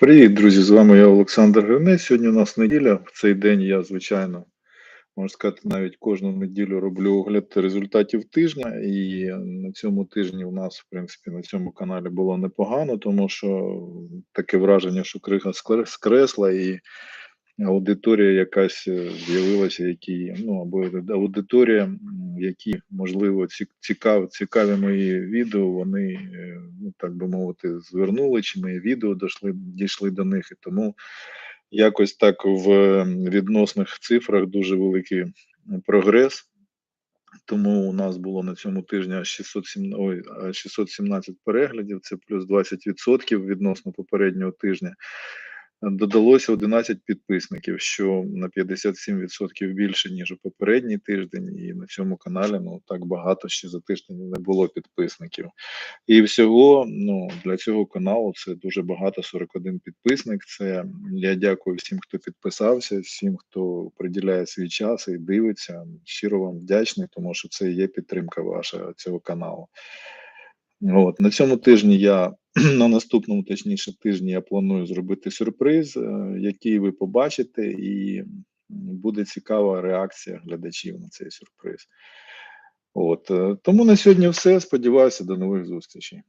Привіт, друзі! З вами я Олександр Гринець. Сьогодні у нас неділя. В цей день я, звичайно, можна сказати, навіть кожну неділю роблю огляд результатів тижня. І на цьому тижні у нас, в принципі, на цьому каналі було непогано, тому що таке враження, що крига скресла і аудиторія якась е, з'явилася, які, ну або аудиторія, які, можливо, ці- цікав, цікаві мої відео, вони, е, так би мовити, звернули, чи мої відео дійшли, дійшли до них. І тому якось так в е, відносних цифрах дуже великий прогрес. Тому у нас було на цьому тижні аж 607, ой, а 617 переглядів, це плюс 20% відносно попереднього тижня. Додалося 11 підписників, що на 57% більше, ніж у попередній тиждень, і на цьому каналі ну так багато ще за тиждень не було підписників. І всього ну для цього каналу це дуже багато 41 підписник. Це я дякую всім, хто підписався, всім, хто приділяє свій час і дивиться. Щиро вам вдячний, тому що це є підтримка ваша цього каналу. От на цьому тижні я на наступному, точніше, тижні я планую зробити сюрприз, е, який ви побачите, і буде цікава реакція глядачів на цей сюрприз. От е, тому на сьогодні все. Сподіваюся, до нових зустрічей.